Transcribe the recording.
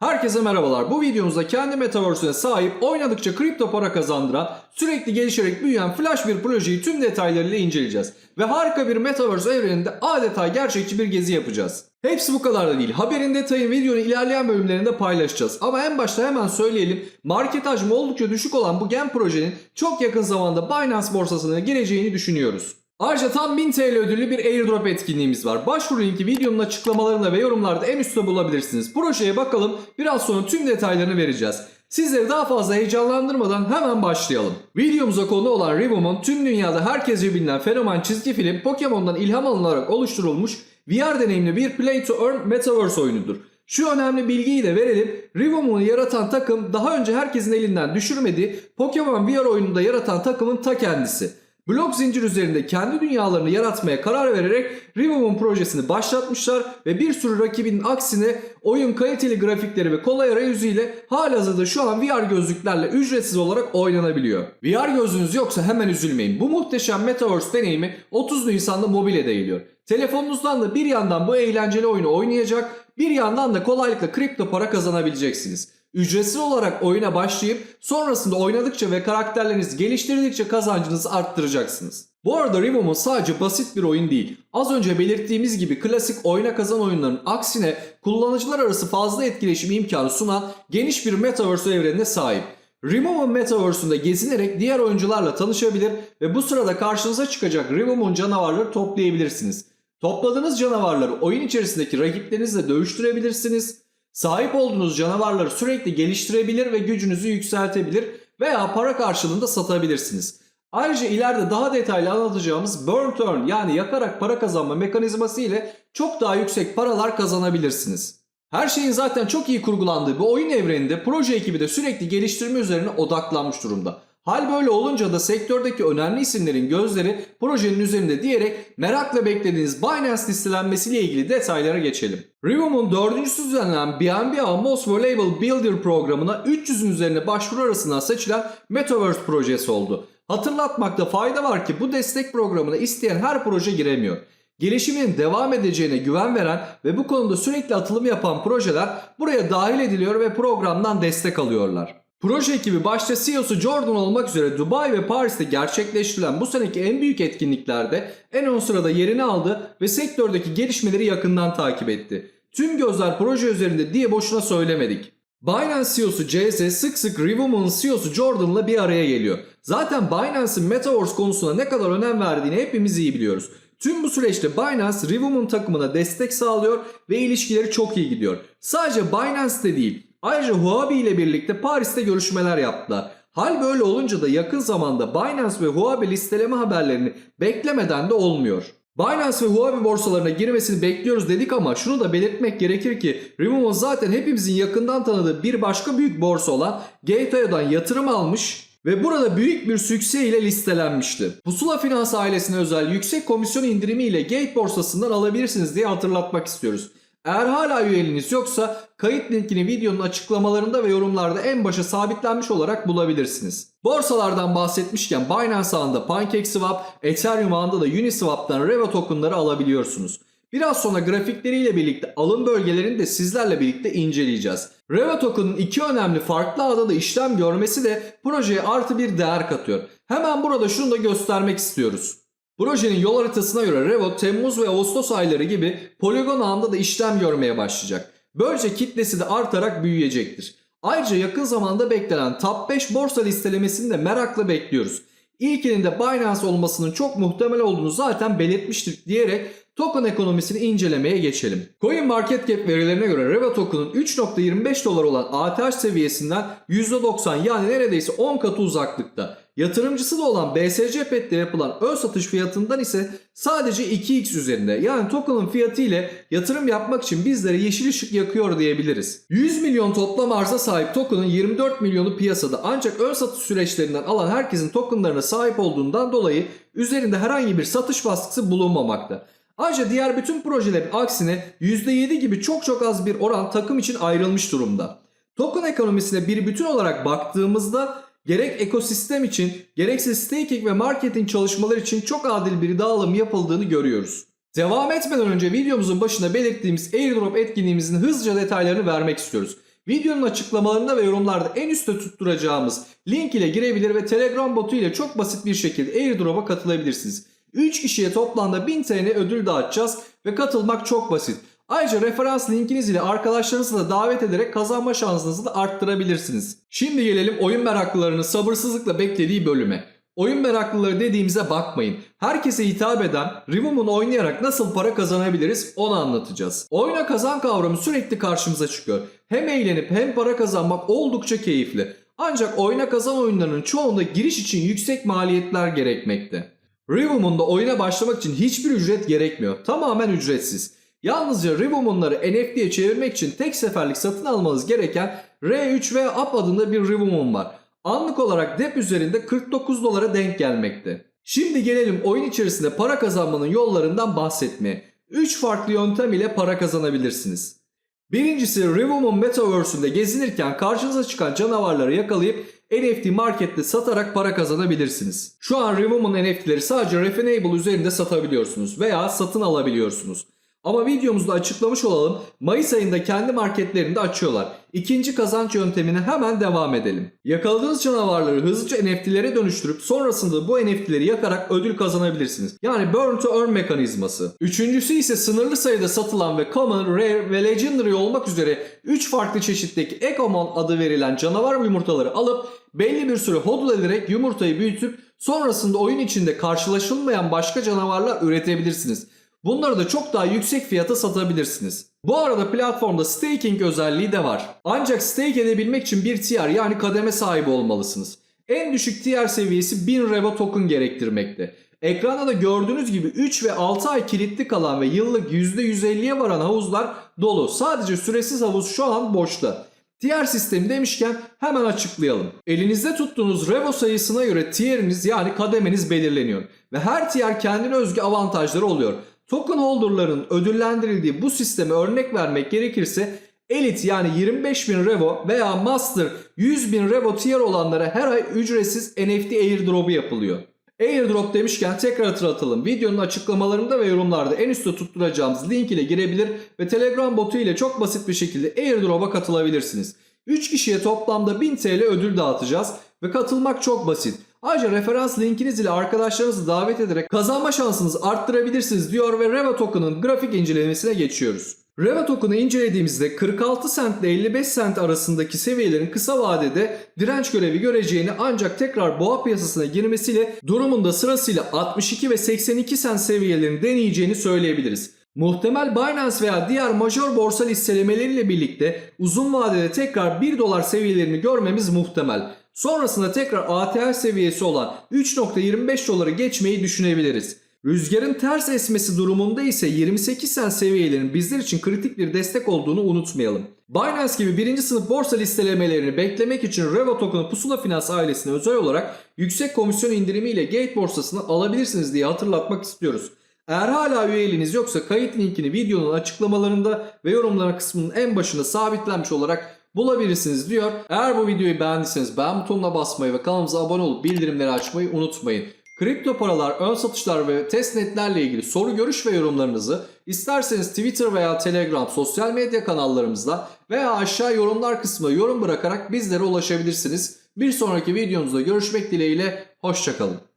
Herkese merhabalar. Bu videomuzda kendi metaverse'üne sahip, oynadıkça kripto para kazandıran, sürekli gelişerek büyüyen Flash bir projeyi tüm detaylarıyla inceleyeceğiz. Ve harika bir metaverse evreninde adeta gerçekçi bir gezi yapacağız. Hepsi bu kadar da değil. Haberin detayını videonun ilerleyen bölümlerinde paylaşacağız. Ama en başta hemen söyleyelim. Market hacmi oldukça düşük olan bu gen projenin çok yakın zamanda Binance borsasına gireceğini düşünüyoruz. Ayrıca tam 1000 TL ödüllü bir airdrop etkinliğimiz var. Başvuru linki videonun açıklamalarında ve yorumlarda en üstte bulabilirsiniz. Projeye bakalım. Biraz sonra tüm detaylarını vereceğiz. Sizleri daha fazla heyecanlandırmadan hemen başlayalım. Videomuza konu olan Rivum'un tüm dünyada herkesce bilinen fenomen çizgi film Pokemon'dan ilham alınarak oluşturulmuş VR deneyimli bir Play to Earn Metaverse oyunudur. Şu önemli bilgiyi de verelim. Rivum'u yaratan takım daha önce herkesin elinden düşürmediği Pokemon VR oyununda yaratan takımın ta kendisi. Blok zincir üzerinde kendi dünyalarını yaratmaya karar vererek Rivum'un projesini başlatmışlar ve bir sürü rakibinin aksine oyun kaliteli grafikleri ve kolay arayüzüyle halihazırda şu an VR gözlüklerle ücretsiz olarak oynanabiliyor. VR gözlüğünüz yoksa hemen üzülmeyin. Bu muhteşem Metaverse deneyimi 30 Nisan'da mobile geliyor. Telefonunuzdan da bir yandan bu eğlenceli oyunu oynayacak, bir yandan da kolaylıkla kripto para kazanabileceksiniz. Ücretsiz olarak oyuna başlayıp sonrasında oynadıkça ve karakterlerinizi geliştirdikçe kazancınızı arttıracaksınız. Bu arada Rivum'un sadece basit bir oyun değil. Az önce belirttiğimiz gibi klasik oyuna kazan oyunların aksine kullanıcılar arası fazla etkileşim imkanı sunan geniş bir metaverse evrenine sahip. Rivum'un metaverse'ünde gezinerek diğer oyuncularla tanışabilir ve bu sırada karşınıza çıkacak Rivum'un canavarları toplayabilirsiniz. Topladığınız canavarları oyun içerisindeki rakiplerinizle dövüştürebilirsiniz. Sahip olduğunuz canavarları sürekli geliştirebilir ve gücünüzü yükseltebilir veya para karşılığında satabilirsiniz. Ayrıca ileride daha detaylı anlatacağımız burn to earn yani yakarak para kazanma mekanizması ile çok daha yüksek paralar kazanabilirsiniz. Her şeyin zaten çok iyi kurgulandığı bu oyun evreninde proje ekibi de sürekli geliştirme üzerine odaklanmış durumda. Hal böyle olunca da sektördeki önemli isimlerin gözleri projenin üzerinde diyerek merakla beklediğiniz Binance listelenmesiyle ilgili detaylara geçelim. Rivum'un dördüncüsü düzenlenen BNB Most Valuable Builder programına 300'ün üzerine başvuru arasından seçilen Metaverse projesi oldu. Hatırlatmakta fayda var ki bu destek programına isteyen her proje giremiyor. Gelişimin devam edeceğine güven veren ve bu konuda sürekli atılım yapan projeler buraya dahil ediliyor ve programdan destek alıyorlar. Proje ekibi başta CEO'su Jordan olmak üzere Dubai ve Paris'te gerçekleştirilen bu seneki en büyük etkinliklerde en ön sırada yerini aldı ve sektördeki gelişmeleri yakından takip etti. Tüm gözler proje üzerinde diye boşuna söylemedik. Binance CEO'su CS sık sık Rivum'un CEO'su Jordan'la bir araya geliyor. Zaten Binance'ın Metaverse konusuna ne kadar önem verdiğini hepimiz iyi biliyoruz. Tüm bu süreçte Binance Rivum'un takımına destek sağlıyor ve ilişkileri çok iyi gidiyor. Sadece Binance'de değil Ayrıca Huobi ile birlikte Paris'te görüşmeler yaptılar. Hal böyle olunca da yakın zamanda Binance ve Huobi listeleme haberlerini beklemeden de olmuyor. Binance ve Huobi borsalarına girmesini bekliyoruz dedik ama şunu da belirtmek gerekir ki Rivumon zaten hepimizin yakından tanıdığı bir başka büyük borsa olan Gateway'dan yatırım almış ve burada büyük bir sükse ile listelenmişti. Pusula Finans ailesine özel yüksek komisyon indirimi ile Gate borsasından alabilirsiniz diye hatırlatmak istiyoruz. Eğer hala üyeliğiniz yoksa kayıt linkini videonun açıklamalarında ve yorumlarda en başa sabitlenmiş olarak bulabilirsiniz. Borsalardan bahsetmişken Binance ağında PancakeSwap, Ethereum ağında da Uniswap'tan Reva tokenları alabiliyorsunuz. Biraz sonra grafikleriyle birlikte alım bölgelerini de sizlerle birlikte inceleyeceğiz. Reva token'ın iki önemli farklı ağda da işlem görmesi de projeye artı bir değer katıyor. Hemen burada şunu da göstermek istiyoruz. Projenin yol haritasına göre Revo Temmuz ve Ağustos ayları gibi Polygon ağında da işlem görmeye başlayacak. Böylece kitlesi de artarak büyüyecektir. Ayrıca yakın zamanda beklenen Top 5 borsa listelemesini de merakla bekliyoruz. İlkinin de Binance olmasının çok muhtemel olduğunu zaten belirtmiştik diyerek token ekonomisini incelemeye geçelim. CoinMarketCap verilerine göre Reva token'ın 3.25 dolar olan ATH seviyesinden %90 yani neredeyse 10 katı uzaklıkta. Yatırımcısı da olan BSC Pet'te yapılan ön satış fiyatından ise sadece 2x üzerinde. Yani token'ın fiyatı ile yatırım yapmak için bizlere yeşil ışık yakıyor diyebiliriz. 100 milyon toplam arza sahip token'ın 24 milyonu piyasada ancak ön satış süreçlerinden alan herkesin tokenlarına sahip olduğundan dolayı üzerinde herhangi bir satış baskısı bulunmamakta. Ayrıca diğer bütün projelerin aksine %7 gibi çok çok az bir oran takım için ayrılmış durumda. Token ekonomisine bir bütün olarak baktığımızda gerek ekosistem için gerekse staking ve marketing çalışmaları için çok adil bir dağılım yapıldığını görüyoruz. Devam etmeden önce videomuzun başında belirttiğimiz airdrop etkinliğimizin hızlıca detaylarını vermek istiyoruz. Videonun açıklamalarında ve yorumlarda en üstte tutturacağımız link ile girebilir ve Telegram botu ile çok basit bir şekilde airdrop'a katılabilirsiniz. 3 kişiye toplamda 1000 TL ödül dağıtacağız ve katılmak çok basit. Ayrıca referans linkiniz ile arkadaşlarınızı da davet ederek kazanma şansınızı da arttırabilirsiniz. Şimdi gelelim oyun meraklılarının sabırsızlıkla beklediği bölüme. Oyun meraklıları dediğimize bakmayın. Herkese hitap eden Rivum'un oynayarak nasıl para kazanabiliriz onu anlatacağız. Oyuna kazan kavramı sürekli karşımıza çıkıyor. Hem eğlenip hem para kazanmak oldukça keyifli. Ancak oyuna kazan oyunlarının çoğunda giriş için yüksek maliyetler gerekmekte. Rivum'un da oyuna başlamak için hiçbir ücret gerekmiyor. Tamamen ücretsiz. Yalnızca Rivum'unları NFT'ye çevirmek için tek seferlik satın almanız gereken R3 veya Up adında bir Rivum'un var. Anlık olarak DEP üzerinde 49 dolara denk gelmekte. Şimdi gelelim oyun içerisinde para kazanmanın yollarından bahsetmeye. 3 farklı yöntem ile para kazanabilirsiniz. Birincisi Rivum'un Metaverse'ünde gezinirken karşınıza çıkan canavarları yakalayıp NFT markette satarak para kazanabilirsiniz. Şu an Rivum'un NFT'leri sadece Refinable üzerinde satabiliyorsunuz veya satın alabiliyorsunuz. Ama videomuzda açıklamış olalım Mayıs ayında kendi marketlerinde açıyorlar. İkinci kazanç yöntemine hemen devam edelim. Yakaladığınız canavarları hızlıca NFT'lere dönüştürüp sonrasında bu NFT'leri yakarak ödül kazanabilirsiniz. Yani burn to earn mekanizması. Üçüncüsü ise sınırlı sayıda satılan ve common, rare ve legendary olmak üzere 3 farklı çeşitteki Ecomon adı verilen canavar yumurtaları alıp belli bir süre hodl ederek yumurtayı büyütüp sonrasında oyun içinde karşılaşılmayan başka canavarlar üretebilirsiniz. Bunları da çok daha yüksek fiyata satabilirsiniz. Bu arada platformda staking özelliği de var. Ancak stake edebilmek için bir tier yani kademe sahibi olmalısınız. En düşük tier seviyesi 1000 Revo token gerektirmekte. Ekranda da gördüğünüz gibi 3 ve 6 ay kilitli kalan ve yıllık %150'ye varan havuzlar dolu. Sadece süresiz havuz şu an boşta. Tier sistemi demişken hemen açıklayalım. Elinizde tuttuğunuz Revo sayısına göre tieriniz yani kademeniz belirleniyor. Ve her tier kendine özgü avantajları oluyor. Token holder'ların ödüllendirildiği bu sisteme örnek vermek gerekirse Elite yani 25.000 Revo veya Master 100.000 Revo tier olanlara her ay ücretsiz NFT airdrop'u yapılıyor. Airdrop demişken tekrar hatırlatalım. Videonun açıklamalarında ve yorumlarda en üstte tutturacağımız link ile girebilir ve Telegram botu ile çok basit bir şekilde airdrop'a katılabilirsiniz. 3 kişiye toplamda 1000 TL ödül dağıtacağız ve katılmak çok basit. Ayrıca referans linkiniz ile arkadaşlarınızı davet ederek kazanma şansınızı arttırabilirsiniz diyor ve Reva Token'ın grafik incelemesine geçiyoruz. Reva Token'ı incelediğimizde 46 cent ile 55 cent arasındaki seviyelerin kısa vadede direnç görevi göreceğini ancak tekrar boğa piyasasına girmesiyle durumunda sırasıyla 62 ve 82 cent seviyelerini deneyeceğini söyleyebiliriz. Muhtemel Binance veya diğer major borsa listelemeleriyle birlikte uzun vadede tekrar 1 dolar seviyelerini görmemiz muhtemel. Sonrasında tekrar ATH seviyesi olan 3.25 doları geçmeyi düşünebiliriz. Rüzgarın ters esmesi durumunda ise 28 sen seviyelerin bizler için kritik bir destek olduğunu unutmayalım. Binance gibi birinci sınıf borsa listelemelerini beklemek için Revo Pusula Finans ailesine özel olarak yüksek komisyon indirimiyle Gate borsasını alabilirsiniz diye hatırlatmak istiyoruz. Eğer hala üyeliğiniz yoksa kayıt linkini videonun açıklamalarında ve yorumlar kısmının en başında sabitlenmiş olarak bulabilirsiniz diyor. Eğer bu videoyu beğendiyseniz beğen butonuna basmayı ve kanalımıza abone olup bildirimleri açmayı unutmayın. Kripto paralar, ön satışlar ve testnetlerle ilgili soru, görüş ve yorumlarınızı isterseniz Twitter veya Telegram sosyal medya kanallarımızda veya aşağı yorumlar kısmına yorum bırakarak bizlere ulaşabilirsiniz. Bir sonraki videomuzda görüşmek dileğiyle, hoşçakalın.